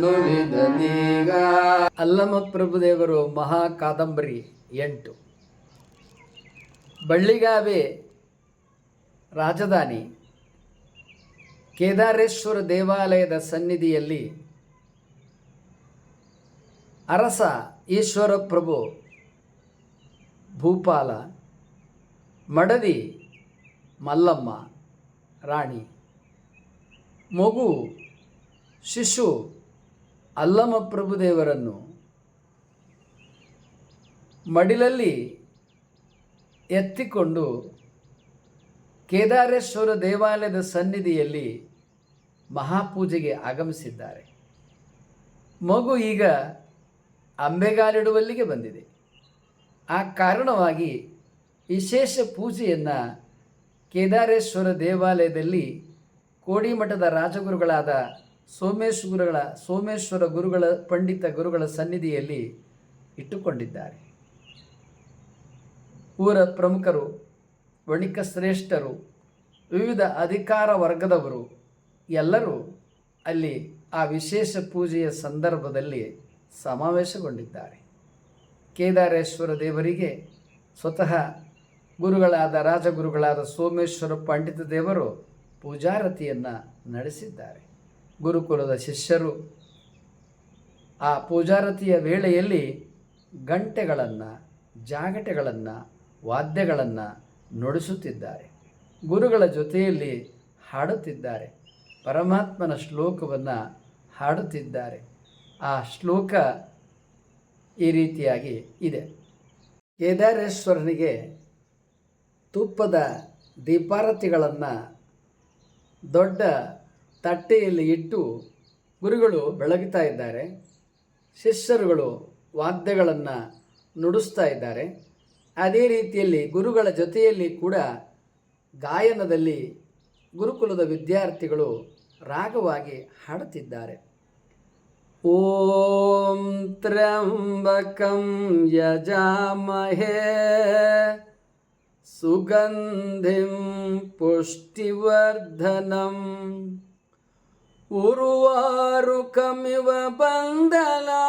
ನುಡಿದನೀಗ ಅಲ್ಲಮ ಪ್ರಭುದೇವರು, ಮಹಾ ಕಾದಂಬರಿ ಎಂಟು. ಬಳ್ಳಿಗಾವೆ ರಾಜಧಾನಿ ಕೇದಾರೇಶ್ವರ ದೇವಾಲಯದ ಸನ್ನಿಧಿಯಲ್ಲಿ ಅರಸ ಈಶ್ವರ ಪ್ರಭು ಭೂಪಾಲ, ಮಡದಿ ಮಲ್ಲಮ್ಮ ರಾಣಿ. ಮಗು, ಶಿಶು ಅಲ್ಲಮ ಪ್ರಭುದೇವರನ್ನು ಮಡಿಲಲ್ಲಿ ಎತ್ತಿಕೊಂಡು ಕೇದಾರೇಶ್ವರ ದೇವಾಲಯದ ಸನ್ನಿಧಿಯಲ್ಲಿ ಮಹಾಪೂಜೆಗೆ ಆಗಮಿಸಿದ್ದಾರೆ. ಮಗು ಈಗ ಅಂಬೆಗಾಲಿಡುವಲ್ಲಿಗೆ ಬಂದಿದೆ. ಆ ಕಾರಣವಾಗಿ ವಿಶೇಷ ಪೂಜೆಯನ್ನು ಕೇದಾರೇಶ್ವರ ದೇವಾಲಯದಲ್ಲಿ ಕೋಡಿಮಠದ ರಾಜಗುರುಗಳಾದ ಸೋಮೇಶ್ ಗುರುಗಳ, ಸೋಮೇಶ್ವರ ಗುರುಗಳ ಪಂಡಿತ ಗುರುಗಳ ಸನ್ನಿಧಿಯಲ್ಲಿ ಇಟ್ಟುಕೊಂಡಿದ್ದಾರೆ. ಊರ ಪ್ರಮುಖರು, ವಣಿಕ ಶ್ರೇಷ್ಠರು, ವಿವಿಧ ಅಧಿಕಾರ ವರ್ಗದವರು ಎಲ್ಲರೂ ಅಲ್ಲಿ ಆ ವಿಶೇಷ ಪೂಜೆಯ ಸಂದರ್ಭದಲ್ಲಿ ಸಮಾವೇಶಗೊಂಡಿದ್ದಾರೆ. ಕೇದಾರೇಶ್ವರ ದೇವರಿಗೆ ಸ್ವತಃ ಗುರುಗಳಾದ ರಾಜಗುರುಗಳಾದ ಸೋಮೇಶ್ವರ ಪಂಡಿತ ದೇವರು ಪೂಜಾರತಿಯನ್ನು ನಡೆಸಿದ್ದಾರೆ. ಗುರುಕುಲದ ಶಿಷ್ಯರು ಆ ಪೂಜಾರತಿಯ ವೇಳೆಯಲ್ಲಿ ಗಂಟೆಗಳನ್ನು, ಜಾಗಟೆಗಳನ್ನು, ವಾದ್ಯಗಳನ್ನು ನುಡಿಸುತ್ತಿದ್ದಾರೆ. ಗುರುಗಳ ಜೊತೆಯಲ್ಲಿ ಹಾಡುತ್ತಿದ್ದಾರೆ. ಪರಮಾತ್ಮನ ಶ್ಲೋಕವನ್ನು ಹಾಡುತ್ತಿದ್ದಾರೆ. ಆ ಶ್ಲೋಕ ಈ ರೀತಿಯಾಗಿ ಇದೆ. ಕೇದಾರೇಶ್ವರನಿಗೆ ತುಪ್ಪದ ದೀಪಾರತಿಗಳನ್ನು ದೊಡ್ಡ ತಟ್ಟೆಯಲ್ಲಿ ಇಟ್ಟು ಗುರುಗಳು ಬೆಳಗುತ್ತಾ ಇದ್ದಾರೆ. ಶಿಷ್ಯರುಗಳು ವಾದ್ಯಗಳನ್ನು ನುಡಿಸ್ತಾ ಇದ್ದಾರೆ. ಅದೇ ರೀತಿಯಲ್ಲಿ ಗುರುಗಳ ಜೊತೆಯಲ್ಲಿ ಕೂಡ ಗಾಯನದಲ್ಲಿ ಗುರುಕುಲದ ವಿದ್ಯಾರ್ಥಿಗಳು ರಾಗವಾಗಿ ಹಾಡುತ್ತಿದ್ದಾರೆ. ಓಂ ತ್ರ್ಯಂಬಕಂ ಯಜಾಮಹೇ सुगन्धिं पुष्टिवर्धनम् उर्वारुकमिव बन्दला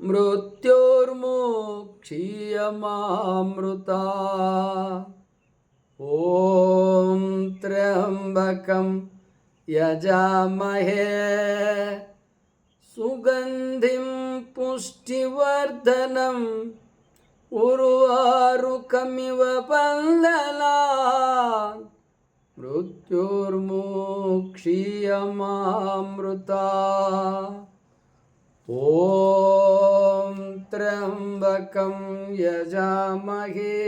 मृत्योर्मोक्षीयमामृता। ॐ त्र्यम्बकं यजामहे। सुगन्धिं पुष्टिवर्धनम् उर्वारुकमिव पन्दला मृत्युर्मोक्षीयमामृता। ॐ त्र्यम्बकं यजामहे।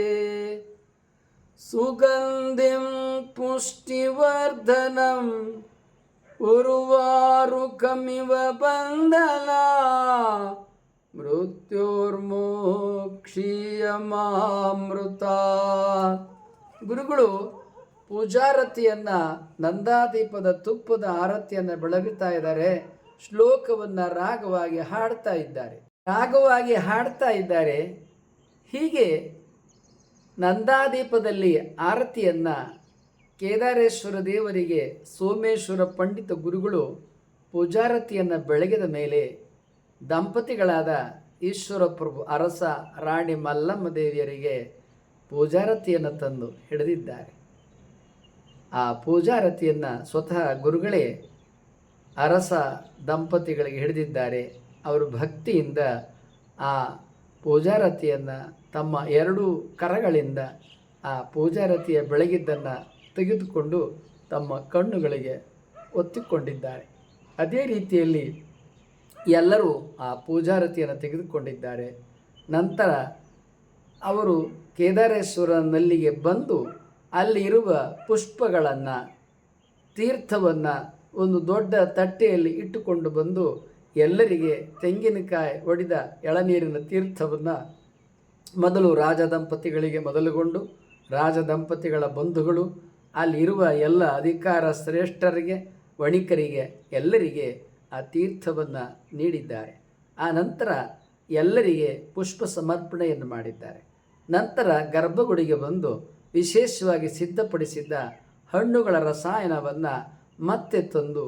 सुगन्धिं पुष्टिवर्धनम् उर्वारुकमिव पन्दला ಮೃತ್ಯುರ್ಮೋಕ್ಷೀಯಮಾಮೃತ. ಗುರುಗಳು ಪೂಜಾರತಿಯನ್ನು ನಂದಾದೀಪದ ತುಪ್ಪದ ಆರತಿಯನ್ನು ಬೆಳಗುತ್ತಾ ಇದ್ದಾರೆ. ಶ್ಲೋಕವನ್ನು ರಾಗವಾಗಿ ಹಾಡ್ತಾ ಇದ್ದಾರೆ. ರಾಗವಾಗಿ ಹಾಡ್ತಾ ಇದ್ದಾರೆ. ಹೀಗೆ ನಂದಾದೀಪದಲ್ಲಿ ಆರತಿಯನ್ನು ಕೇದಾರೇಶ್ವರ ದೇವರಿಗೆ ಸೋಮೇಶ್ವರ ಪಂಡಿತ ಗುರುಗಳು ಪೂಜಾರತಿಯನ್ನು ಬೆಳಗಿದ ಮೇಲೆ ದಂಪತಿಗಳಾದ ಈಶ್ವರ ಪ್ರಭು ಅರಸ ರಾಣಿ ಮಲ್ಲಮ್ಮ ದೇವಿಯರಿಗೆ ಪೂಜಾರತಿಯನ್ನು ತಂದು ಹಿಡಿದಿದ್ದಾರೆ. ಆ ಪೂಜಾರತಿಯನ್ನು ಸ್ವತಃ ಗುರುಗಳೇ ಅರಸ ದಂಪತಿಗಳಿಗೆ ಹಿಡಿದಿದ್ದಾರೆ. ಅವರು ಭಕ್ತಿಯಿಂದ ಆ ಪೂಜಾರತಿಯನ್ನು ತಮ್ಮ ಎರಡೂ ಕರಗಳಿಂದ ಆ ಪೂಜಾರತಿಯ ಬೆಳಗಿದ್ದನ್ನು ತೆಗೆದುಕೊಂಡು ತಮ್ಮ ಕಣ್ಣುಗಳಿಗೆ ಒತ್ತಿಕೊಂಡಿದ್ದಾರೆ. ಅದೇ ರೀತಿಯಲ್ಲಿ ಎಲ್ಲರೂ ಆ ಪೂಜಾರತಿಯನ್ನು ತೆಗೆದುಕೊಂಡಿದ್ದಾರೆ. ನಂತರ ಅವರು ಕೇದಾರೇಶ್ವರನಲ್ಲಿಗೆ ಬಂದು ಅಲ್ಲಿರುವ ಪುಷ್ಪಗಳನ್ನು, ತೀರ್ಥವನ್ನು ಒಂದು ದೊಡ್ಡ ತಟ್ಟೆಯಲ್ಲಿ ಇಟ್ಟುಕೊಂಡು ಬಂದು ಎಲ್ಲರಿಗೆ ತೆಂಗಿನಕಾಯಿ ಒಡೆದ ಎಳನೀರಿನ ತೀರ್ಥವನ್ನು ಮೊದಲು ರಾಜ ದಂಪತಿಗಳಿಗೆ ಮೊದಲುಗೊಂಡು, ರಾಜ ದಂಪತಿಗಳ ಬಂಧುಗಳು, ಅಲ್ಲಿರುವ ಎಲ್ಲ ಅಧಿಕಾರ ಶ್ರೇಷ್ಠರಿಗೆ, ವಣಿಕರಿಗೆ, ಎಲ್ಲರಿಗೆ ಆ ತೀರ್ಥವನ್ನು ನೀಡಿದ್ದಾರೆ. ಆ ನಂತರ ಎಲ್ಲರಿಗೆ ಪುಷ್ಪ ಸಮರ್ಪಣೆಯನ್ನು ಮಾಡಿದ್ದಾರೆ. ನಂತರ ಗರ್ಭಗುಡಿಗೆ ಬಂದು ವಿಶೇಷವಾಗಿ ಸಿದ್ಧಪಡಿಸಿದ್ದ ಹಣ್ಣುಗಳ ರಸಾಯನವನ್ನು ಮತ್ತೆ ತಂದು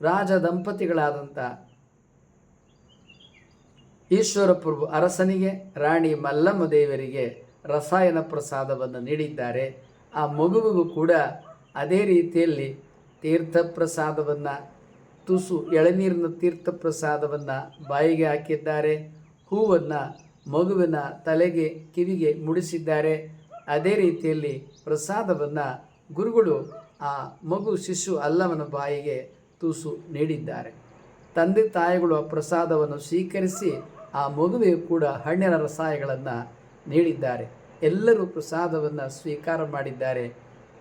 ರಾಜ ದಂಪತಿಗಳಾದಂಥ ಈಶ್ವರ ಪ್ರಭು ಅರಸನಿಗೆ, ರಾಣಿ ಮಲ್ಲಮ್ಮ ದೇವರಿಗೆ ರಸಾಯನ ಪ್ರಸಾದವನ್ನು ನೀಡಿದ್ದಾರೆ. ಆ ಮಗುವಿಗೂ ಕೂಡ ಅದೇ ರೀತಿಯಲ್ಲಿ ತೀರ್ಥ ಪ್ರಸಾದವನ್ನು ತುಸು ಎಳನೀರಿನ ತೀರ್ಥ ಪ್ರಸಾದವನ್ನು ಬಾಯಿಗೆ ಹಾಕಿದ್ದಾರೆ. ಹೂವನ್ನು ಮಗುವಿನ ತಲೆಗೆ, ಕಿವಿಗೆ ಮುಡಿಸಿದ್ದಾರೆ. ಅದೇ ರೀತಿಯಲ್ಲಿ ಪ್ರಸಾದವನ್ನು ಗುರುಗಳು ಆ ಮಗು ಶಿಶು ಅಲ್ಲವನ ಬಾಯಿಗೆ ತುಸು ನೀಡಿದ್ದಾರೆ. ತಂದೆ ತಾಯಿಗಳು ಆ ಪ್ರಸಾದವನ್ನು ಸ್ವೀಕರಿಸಿ ಆ ಮಗುವಿಗೆ ಕೂಡ ಹಣ್ಣಿನ ರಸಾಯಗಳನ್ನು ನೀಡಿದ್ದಾರೆ. ಎಲ್ಲರೂ ಪ್ರಸಾದವನ್ನು ಸ್ವೀಕಾರ ಮಾಡಿದ್ದಾರೆ.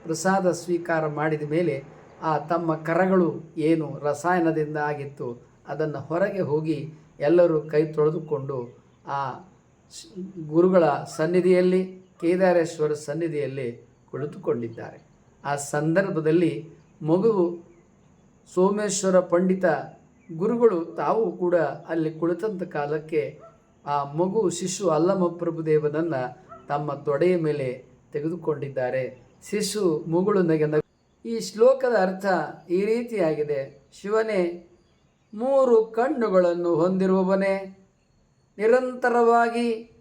ಪ್ರಸಾದ ಸ್ವೀಕಾರ ಮಾಡಿದ ಮೇಲೆ ಆ ತಮ್ಮ ಕರಗಳು ಏನು ರಸಾಯನದಿಂದ ಆಗಿತ್ತು, ಅದನ್ನು ಹೊರಗೆ ಹೋಗಿ ಎಲ್ಲರೂ ಕೈ ತೊಳೆದುಕೊಂಡು ಆ ಗುರುಗಳ ಸನ್ನಿಧಿಯಲ್ಲಿ, ಕೇದಾರೇಶ್ವರ ಸನ್ನಿಧಿಯಲ್ಲಿ ಕುಳಿತುಕೊಂಡಿದ್ದಾರೆ. ಆ ಸಂದರ್ಭದಲ್ಲಿ ಮಗುವು ಸೋಮೇಶ್ವರ ಪಂಡಿತ ಗುರುಗಳು ತಾವು ಕೂಡ ಅಲ್ಲಿ ಕುಳಿತಂಥ ಕಾಲಕ್ಕೆ ಆ ಮಗು ಶಿಶು ಅಲ್ಲಮ ಪ್ರಭುದೇವನನ್ನು ತಮ್ಮ ತೊಡೆಯ ಮೇಲೆ ತೆಗೆದುಕೊಂಡಿದ್ದಾರೆ. ಶಿಶು ಮುಗುಳು ನಗು- ಈ ಶ್ಲೋಕದ ಅರ್ಥ ಈ ರೀತಿಯಾಗಿದೆ. ಶಿವನೇ, ಮೂರು ಕಣ್ಣುಗಳನ್ನು ಹೊಂದಿರುವವನೇ, ನಿರಂತರವಾಗಿ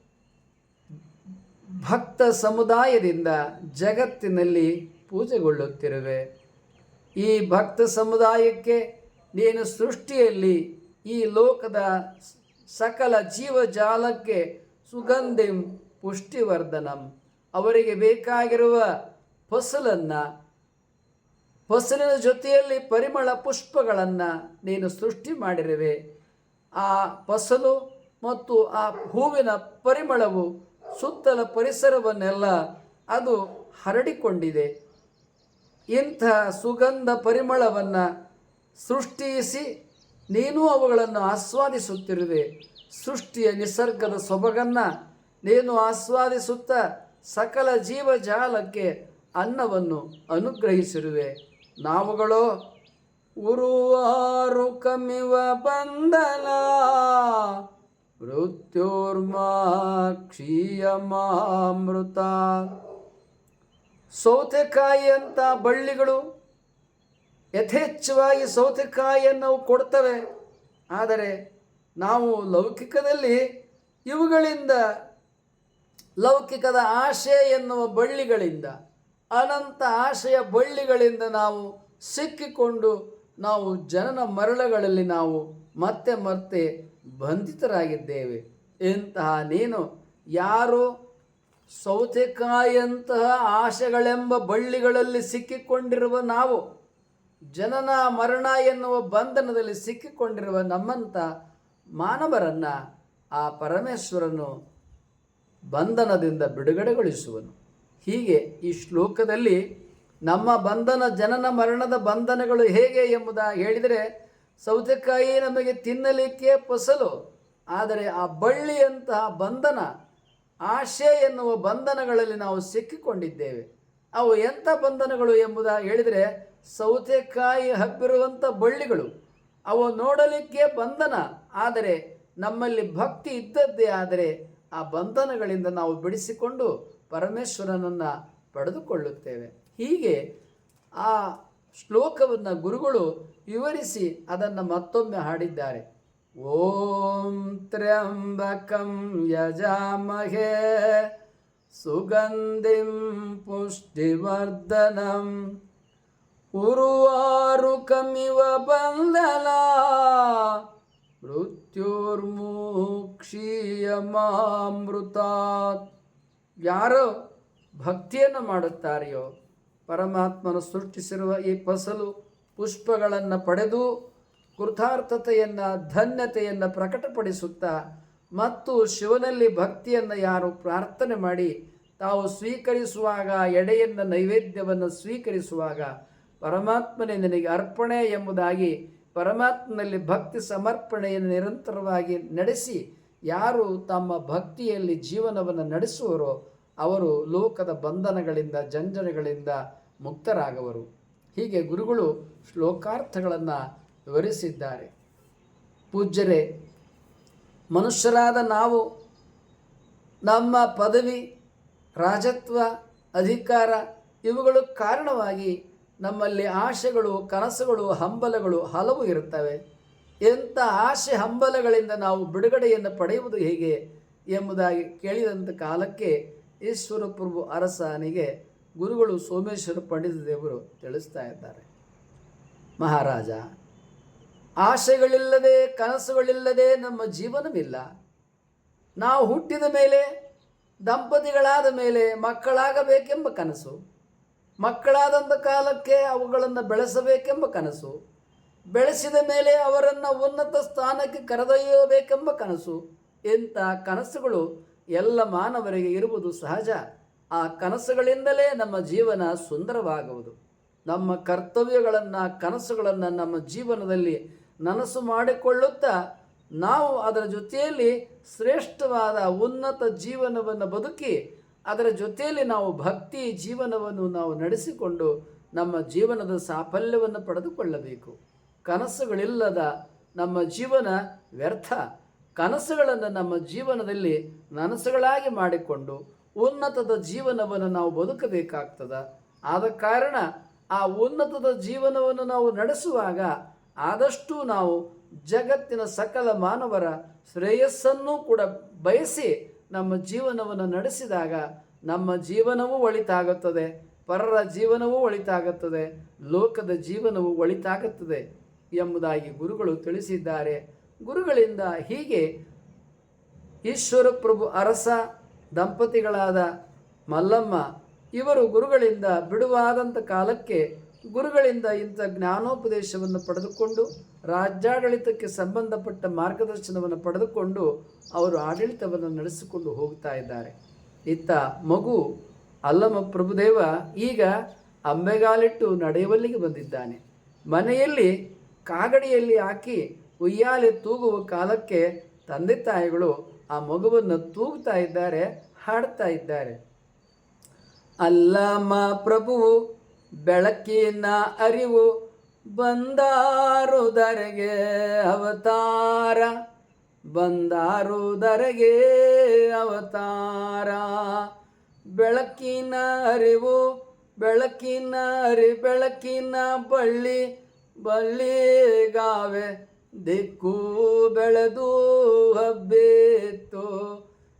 ಭಕ್ತ ಸಮುದಾಯದಿಂದ ಜಗತ್ತಿನಲ್ಲಿ ಪೂಜೆಗೊಳ್ಳುತ್ತಿರುವೆ. ಈ ಭಕ್ತ ಸಮುದಾಯಕ್ಕೆ ನೀನು ಸೃಷ್ಟಿಯಲ್ಲಿ ಈ ಲೋಕದ ಸಕಲ ಜೀವಜಾಲಕ್ಕೆ ಸುಗಂಧಿಂ ಪುಷ್ಟಿವರ್ಧನಂ. ಅವರಿಗೆ ಬೇಕಾಗಿರುವ ಫಸಲನ್ನು ಫಸಲಿನ ಜೊತೆಯಲ್ಲಿ ಪರಿಮಳ ಪುಷ್ಪಗಳನ್ನು ನೀನು ಸೃಷ್ಟಿ ಮಾಡಿರುವೆ. ಆ ಫಸಲು ಮತ್ತು ಆ ಹೂವಿನ ಪರಿಮಳವು ಸುತ್ತಲ ಪರಿಸರವನ್ನೆಲ್ಲ ಅದು ಹರಡಿಕೊಂಡಿದೆ. ಇಂಥ ಸುಗಂಧ ಪರಿಮಳವನ್ನು ಸೃಷ್ಟಿಸಿ ನೀನು ಅವುಗಳನ್ನು ಆಸ್ವಾದಿಸುತ್ತಿರುವೆ. ಸೃಷ್ಟಿಯ ನಿಸರ್ಗದ ಸೊಬಗನ್ನು ನೀನು ಆಸ್ವಾದಿಸುತ್ತಾ ಸಕಲ ಜೀವಜಾಲಕ್ಕೆ ಅನ್ನವನ್ನು ಅನುಗ್ರಹಿಸಿರುವೆ. ನಾವುಗಳು ಉರುವಾರು ಕಮಿವ ಬಂದಲ ಮೃತ್ಯೋರ್ಮಾ ಕ್ಷೀಯಮಾಮೃತ ಸೌತೆಕಾಯಿ ಅಂತ ಬಳ್ಳಿಗಳು ಯಥೇಚ್ಛವಾಗಿ ಸೌತೆಕಾಯಿಯನ್ನು ಕೊಡ್ತವೆ. ಆದರೆ ನಾವು ಲೌಕಿಕದಲ್ಲಿ ಇವುಗಳಿಂದ ಲೌಕಿಕದ ಆಶೆ ಎನ್ನುವ ಬಳ್ಳಿಗಳಿಂದ ಅನಂತ ಆಶಯ ಬಳ್ಳಿಗಳಿಂದ ನಾವು ಸಿಕ್ಕಿಕೊಂಡು ನಾವು ಜನನ ಮರಳಗಳಲ್ಲಿ ನಾವು ಮತ್ತೆ ಮತ್ತೆ ಬಂಧಿತರಾಗಿದ್ದೇವೆ. ಇಂತಹ ನೀನು ಯಾರು ಸೌತೆಕಾಯಿಯಂತಹ ಆಶೆಗಳೆಂಬ ಬಳ್ಳಿಗಳಲ್ಲಿ ಸಿಕ್ಕಿಕೊಂಡಿರುವ ನಾವು, ಜನನ ಮರಣ ಎನ್ನುವ ಬಂಧನದಲ್ಲಿ ಸಿಕ್ಕಿಕೊಂಡಿರುವ ನಮ್ಮಂಥ ಮಾನವರನ್ನು ಆ ಪರಮೇಶ್ವರನು ಬಂಧನದಿಂದ ಬಿಡುಗಡೆಗೊಳಿಸುವನು. ಹೀಗೆ ಈ ಶ್ಲೋಕದಲ್ಲಿ ನಮ್ಮ ಬಂಧನ ಜನನ ಮರಣದ ಬಂಧನಗಳು ಹೇಗೆ ಎಂಬುದಾಗಿ ಹೇಳಿದರೆ, ಸೌತೆಕಾಯಿ ನಮಗೆ ತಿನ್ನಲಿಕ್ಕೆ ಫಸಲು ಆದರೆ ಆ ಬಳ್ಳಿಯಂತಹ ಬಂಧನ, ಆಶೆ ಎನ್ನುವ ಬಂಧನಗಳಲ್ಲಿ ನಾವು ಸಿಕ್ಕಿಕೊಂಡಿದ್ದೇವೆ. ಅವು ಎಂಥ ಬಂಧನಗಳು ಎಂಬುದಾಗಿ ಹೇಳಿದರೆ, ಸೌತೆಕಾಯಿ ಹಬ್ಬಿರುವಂಥ ಬಳ್ಳಿಗಳು, ಅವು ನೋಡಲಿಕ್ಕೆ ಬಂಧನ, ಆದರೆ ನಮ್ಮಲ್ಲಿ ಭಕ್ತಿ ಇದ್ದದ್ದೇ ಆದರೆ ಆ ಬಂಧನಗಳಿಂದ ನಾವು ಬಿಡಿಸಿಕೊಂಡು ಪರಮೇಶ್ವರನನ್ನು ಪಡೆದುಕೊಳ್ಳುತ್ತೇವೆ. ಹೀಗೆ ಆ ಶ್ಲೋಕವನ್ನು ಗುರುಗಳು ವಿವರಿಸಿ ಅದನ್ನು ಮತ್ತೊಮ್ಮೆ ಹಾಡಿದ್ದಾರೆ. ಓಂ ತ್ರ್ಯಂಬಕಂ ಯಜಾಮಹೇ ಸುಗಂಧಿಂ ಪುಷ್ಟಿವರ್ಧನಂ ಉರುವಾರುಕಮಿವ ಬಂದಲ ಮೃತ್ಯುರ್ಮುಕ್ಷೀಯಮಾಮೃತಾತ್. ಯಾರೋ ಭಕ್ತಿಯನ್ನು ಮಾಡುತ್ತಾರೆಯೋ, ಪರಮಾತ್ಮನು ಸೃಷ್ಟಿಸಿರುವ ಈ ಫಸಲು ಪುಷ್ಪಗಳನ್ನು ಪಡೆದು ಕೃತಾರ್ಥತೆಯನ್ನು, ಧನ್ಯತೆಯನ್ನು ಪ್ರಕಟಪಡಿಸುತ್ತಾ ಮತ್ತು ಶಿವನಲ್ಲಿ ಭಕ್ತಿಯನ್ನು ಯಾರು ಪ್ರಾರ್ಥನೆ ಮಾಡಿ ತಾವು ಸ್ವೀಕರಿಸುವಾಗ, ಎಡೆಯನ್ನು ನೈವೇದ್ಯವನ್ನು ಸ್ವೀಕರಿಸುವಾಗ ಪರಮಾತ್ಮನೇ ನಿನಗೆ ಅರ್ಪಣೆ ಎಂಬುದಾಗಿ ಪರಮಾತ್ಮನಲ್ಲಿ ಭಕ್ತಿ ಸಮರ್ಪಣೆಯನ್ನು ನಿರಂತರವಾಗಿ ನಡೆಸಿ ಯಾರು ತಮ್ಮ ಭಕ್ತಿಯಲ್ಲಿ ಜೀವನವನ್ನು ನಡೆಸುವರೋ ಅವರು ಲೋಕದ ಬಂಧನಗಳಿಂದ, ಜಂಜನಗಳಿಂದ ಮುಕ್ತರಾಗವರು. ಹೀಗೆ ಗುರುಗಳು ಶ್ಲೋಕಾರ್ಥಗಳನ್ನು ವಿವರಿಸಿದ್ದಾರೆ. ಪೂಜ್ಯರೇ, ಮನುಷ್ಯರಾದ ನಾವು ನಮ್ಮ ಪದವಿ, ರಾಜತ್ವ, ಅಧಿಕಾರ ಇವುಗಳು ಕಾರಣವಾಗಿ ನಮ್ಮಲ್ಲಿ ಆಶೆಗಳು, ಕನಸುಗಳು, ಹಂಬಲಗಳು ಹಲವು ಇರುತ್ತವೆ. ಎಂಥ ಆಶೆ ಹಂಬಲಗಳಿಂದ ನಾವು ಬಿಡುಗಡೆಯನ್ನು ಪಡೆಯುವುದು ಹೇಗೆ ಎಂಬುದಾಗಿ ಕೇಳಿದಂಥ ಕಾಲಕ್ಕೆ ಈಶ್ವರ ಪ್ರಭು ಅರಸನಿಗೆ ಗುರುಗಳು ಸೋಮೇಶ್ವರ ಪಂಡಿತ ದೇವರು ತಿಳಿಸ್ತಾ ಇದ್ದಾರೆ. ಮಹಾರಾಜ ಆಶೆಗಳಿಲ್ಲದೆ ಕನಸುಗಳಿಲ್ಲದೆ ನಮ್ಮ ಜೀವನವಿಲ್ಲ. ನಾವು ಹುಟ್ಟಿದ ಮೇಲೆ, ದಂಪತಿಗಳಾದ ಮೇಲೆ ಮಕ್ಕಳಾಗಬೇಕೆಂಬ ಕನಸು, ಮಕ್ಕಳಾದಂಥ ಕಾಲಕ್ಕೆ ಅವುಗಳನ್ನು ಬೆಳೆಸಬೇಕೆಂಬ ಕನಸು ಬೆಳೆಸಿದ ಮೇಲೆ ಅವರನ್ನು ಉನ್ನತ ಸ್ಥಾನಕ್ಕೆ ಕರೆದೊಯ್ಯಬೇಕೆಂಬ ಕನಸು, ಇಂಥ ಕನಸುಗಳು ಎಲ್ಲ ಮಾನವರಿಗೆ ಇರುವುದು ಸಹಜ. ಆ ಕನಸುಗಳಿಂದಲೇ ನಮ್ಮ ಜೀವನ ಸುಂದರವಾಗುವುದು. ನಮ್ಮ ಕರ್ತವ್ಯಗಳನ್ನು, ಕನಸುಗಳನ್ನು ನಮ್ಮ ಜೀವನದಲ್ಲಿ ನನಸು ಮಾಡಿಕೊಳ್ಳುತ್ತಾ, ನಾವು ಅದರ ಜೊತೆಯಲ್ಲಿ ಶ್ರೇಷ್ಠವಾದ ಉನ್ನತ ಜೀವನವನ್ನು ಬದುಕಿ, ಅದರ ಜೊತೆಯಲ್ಲಿ ನಾವು ಭಕ್ತಿ ಜೀವನವನ್ನು ನಾವು ನಡೆಸಿಕೊಂಡು ನಮ್ಮ ಜೀವನದ ಸಾಫಲ್ಯವನ್ನು ಪಡೆದುಕೊಳ್ಳಬೇಕು. ಕನಸುಗಳಿಲ್ಲದ ನಮ್ಮ ಜೀವನ ವ್ಯರ್ಥ. ಕನಸುಗಳನ್ನು ನಮ್ಮ ಜೀವನದಲ್ಲಿ ನನಸುಗಳಾಗಿ ಮಾಡಿಕೊಂಡು ಉನ್ನತದ ಜೀವನವನ್ನು ನಾವು ಬದುಕಬೇಕಾಗ್ತದ. ಆದ ಕಾರಣ ಆ ಉನ್ನತದ ಜೀವನವನ್ನು ನಾವು ನಡೆಸುವಾಗ ಆದಷ್ಟು ನಾವು ಜಗತ್ತಿನ ಸಕಲ ಮಾನವರ ಶ್ರೇಯಸ್ಸನ್ನು ಕೂಡ ಬಯಸಿ ನಮ್ಮ ಜೀವನವನ್ನು ನಡೆಸಿದಾಗ ನಮ್ಮ ಜೀವನವೂ ಒಳಿತಾಗುತ್ತದೆ, ಪರರ ಜೀವನವೂ ಒಳಿತಾಗುತ್ತದೆ, ಲೋಕದ ಜೀವನವೂ ಒಳಿತಾಗುತ್ತದೆ. ಎಂಬುದಾಗಿ ಗುರುಗಳು ತಿಳಿಸಿದ್ದಾರೆ. ಗುರುಗಳಿಂದ ಹೀಗೆ ಈಶ್ವರ ಪ್ರಭು ಅರಸ, ದಂಪತಿಗಳಾದ ಮಲ್ಲಮ್ಮ, ಇವರು ಗುರುಗಳಿಂದ ಬಿಡುವಾದಂಥ ಕಾಲಕ್ಕೆ ಗುರುಗಳಿಂದ ಇಂಥ ಜ್ಞಾನೋಪದೇಶವನ್ನು ಪಡೆದುಕೊಂಡು, ರಾಜ್ಯಾಡಳಿತಕ್ಕೆ ಸಂಬಂಧಪಟ್ಟ ಮಾರ್ಗದರ್ಶನವನ್ನು ಪಡೆದುಕೊಂಡು ಅವರು ಆಡಳಿತವನ್ನು ನಡೆಸಿಕೊಂಡು ಹೋಗ್ತಾ ಇದ್ದಾರೆ. ಇತ್ತ ಮಗು ಅಲ್ಲಮ ಪ್ರಭುದೇವ ಈಗ ಅಂಬೆಗಾಲಿಟ್ಟು ನಡೆಯುವಲ್ಲಿಗೆ ಬಂದಿದ್ದಾನೆ. ಮನೆಯಲ್ಲಿ ಕಾಗಡಿಯಲ್ಲಿ ಹಾಕಿ ಉಯ್ಯಾಲೆ ತೂಗುವ ಕಾಲಕ್ಕೆ ತಂದೆ ತಾಯಿಗಳು ಆ ಮಗುವನ್ನು ತೂಗ್ತಾ ಇದ್ದಾರೆ, ಹಾಡ್ತಾ ಇದ್ದಾರೆ. ಅಲ್ಲಮ್ಮ ಪ್ರಭುವು ಬೆಳಕಿನ ಅರಿವು ಬಂದಾರುದರೆಗೆ ಅವತಾರ ಬಂದಾರುದರೆಗೆ ಅವತಾರ. ಬೆಳಕಿನ ಅರಿವು, ಬೆಳಕಿನ ಅರಿ, ಬೆಳಕಿನ ಬಳ್ಳಿ ಬಳ್ಳಿಗಾವೆ ದಿಕ್ಕು ಬೆಳೆದು ಹಬ್ಬಿತ್ತು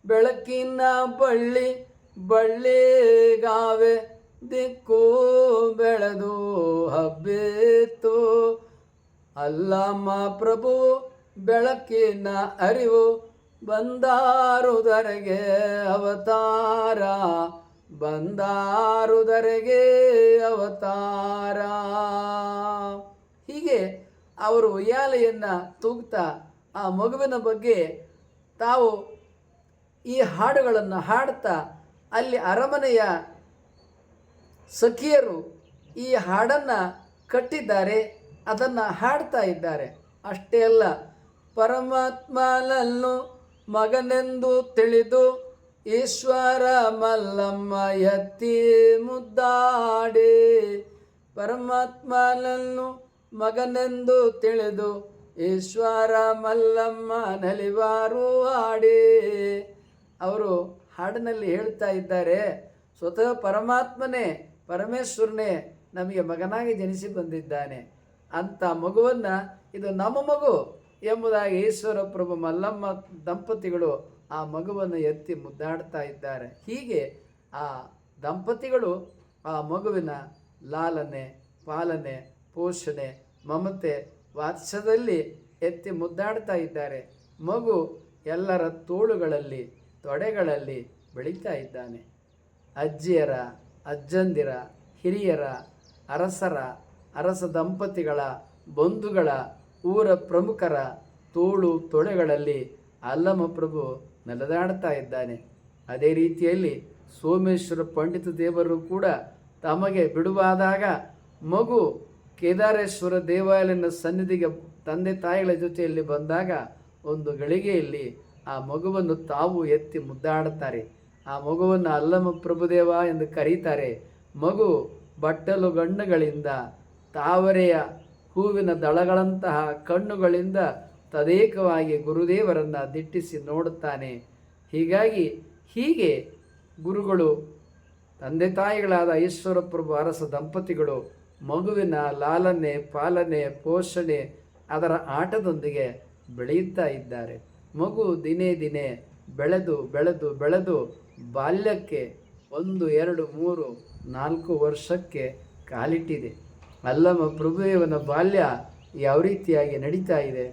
ಬೆಳಕಿನ ಬಳ್ಳಿ ಬಳ್ಳಿಗಾವೆ ದಿಕ್ಕು ಬೆಳೆದು ಹಬ್ಬಿತ್ತು ಅಲ್ಲಮ್ಮ ಪ್ರಭು, ಬೆಳಕಿನ ಅರಿವು ಬಂದಾರುದರೆಗೆ ಅವತಾರ. ಬಂದಾರುದರೆಗೆ ಅವತಾರ. ಅವರು ಉಯ್ಯಾಲೆಯನ್ನು ತೂಗ್ತಾ ಆ ಮಗುವಿನ ಬಗ್ಗೆ ತಾವು ಈ ಹಾಡುಗಳನ್ನು ಹಾಡ್ತಾ ಅಲ್ಲಿ ಅರಮನೆಯ ಸಖಿಯರು ಈ ಹಾಡನ್ನು ಕಟ್ಟಿದ್ದಾರೆ, ಅದನ್ನು ಹಾಡ್ತಾ ಇದ್ದಾರೆ. ಅಷ್ಟೇ ಅಲ್ಲ, ಪರಮಾತ್ಮನನ್ನು ಮಗನೆಂದು ತಿಳಿದು ಈಶ್ವರ ಮಲ್ಲಮ್ಮ ಎತ್ತಿ ಮುದ್ದಾಡಿ ಪರಮಾತ್ಮನನ್ನು ಮಗನೆಂದು ತಿಳಿದು ಈಶ್ವರ ಮಲ್ಲಮ್ಮ ನಲಿವಾರು ಆಡಿ ಅವರು ಹಾಡಿನಲ್ಲಿ ಹೇಳ್ತಾ ಇದ್ದಾರೆ, ಸ್ವತಃ ಪರಮಾತ್ಮನೇ, ಪರಮೇಶ್ವರನೇ ನಮಗೆ ಮಗನಾಗಿ ಜನಿಸಿ ಬಂದಿದ್ದಾನೆ. ಅಂಥ ಮಗುವನ್ನು, ಇದು ನಮ್ಮ ಮಗು ಎಂಬುದಾಗಿ ಈಶ್ವರ ಪ್ರಭು ಮಲ್ಲಮ್ಮ ದಂಪತಿಗಳು ಆ ಮಗುವನ್ನು ಎತ್ತಿ ಮುದ್ದಾಡ್ತಾ ಇದ್ದಾರೆ. ಹೀಗೆ ಆ ದಂಪತಿಗಳು ಆ ಮಗುವಿನ ಲಾಲನೆ, ಪಾಲನೆ, ಪೋಷಣೆ ಮಮತೆ ವಾತ್ಸದಲ್ಲಿ ಎತ್ತಿ ಮುದ್ದಾಡ್ತಾ ಇದ್ದಾರೆ. ಮಗು ಎಲ್ಲರ ತೋಳುಗಳಲ್ಲಿ, ತೊಡೆಗಳಲ್ಲಿ ಬೆಳೀತಾ ಇದ್ದಾನೆ. ಅಜ್ಜಿಯರ, ಅಜ್ಜಂದಿರ, ಹಿರಿಯರ, ಅರಸರ, ಅರಸ ದಂಪತಿಗಳ, ಬಂಧುಗಳ, ಊರ ಪ್ರಮುಖರ ತೋಳು ತೊಳೆಗಳಲ್ಲಿ ಅಲ್ಲಮ ಪ್ರಭು ನೆಲದಾಡ್ತಾ ಇದ್ದಾನೆ. ಅದೇ ರೀತಿಯಲ್ಲಿ ಸೋಮೇಶ್ವರ ಪಂಡಿತ ದೇವರು ಕೂಡ ತಮಗೆ ಬಿಡುವಾದಾಗ ಮಗು ಕೇದಾರೇಶ್ವರ ದೇವಾಲಯನ ಸನ್ನಿಧಿಗೆ ತಂದೆ ತಾಯಿಗಳ ಜೊತೆಯಲ್ಲಿ ಬಂದಾಗ ಒಂದು ಗಳಿಗೆಯಲ್ಲಿ ಆ ಮಗುವನ್ನು ತಾವು ಎತ್ತಿ ಮುದ್ದಾಡುತ್ತಾರೆ. ಆ ಮಗುವನ್ನು ಅಲ್ಲಮ ಪ್ರಭುದೇವ ಎಂದು ಕರೀತಾರೆ. ಮಗು ಬಟ್ಟಲು ಗಣ್ಣುಗಳಿಂದ, ತಾವರೆಯ ಹೂವಿನ ದಳಗಳಂತಹ ಕಣ್ಣುಗಳಿಂದ ತದೇಕವಾಗಿ ಗುರುದೇವರನ್ನು ದಿಟ್ಟಿಸಿ ನೋಡುತ್ತಾನೆ. ಹೀಗಾಗಿ ಹೀಗೆ ಗುರುಗಳು, ತಂದೆ ತಾಯಿಗಳಾದ ಈಶ್ವರಪ್ರಭು ಅರಸ ದಂಪತಿಗಳು ಮಗುವಿನ ಲಾಲನೆ, ಪಾಲನೆ, ಪೋಷಣೆ ಅದರ ಆಟದೊಂದಿಗೆ ಬೆಳೆಯುತ್ತಾ ಇದ್ದಾರೆ. ಮಗು ದಿನೇ ದಿನೇ ಬೆಳೆದು ಬೆಳೆದು ಬೆಳೆದು ಬಾಲ್ಯಕ್ಕೆ ಒಂದು, ಎರಡು, ಮೂರು, ನಾಲ್ಕು ವರ್ಷಕ್ಕೆ ಕಾಲಿಟ್ಟಿದೆ. ಅಲ್ಲಮ ಪ್ರಭುದೇವನ ಬಾಲ್ಯ ಯಾವ ರೀತಿಯಾಗಿ ನಡೀತಾ ಇದೆ?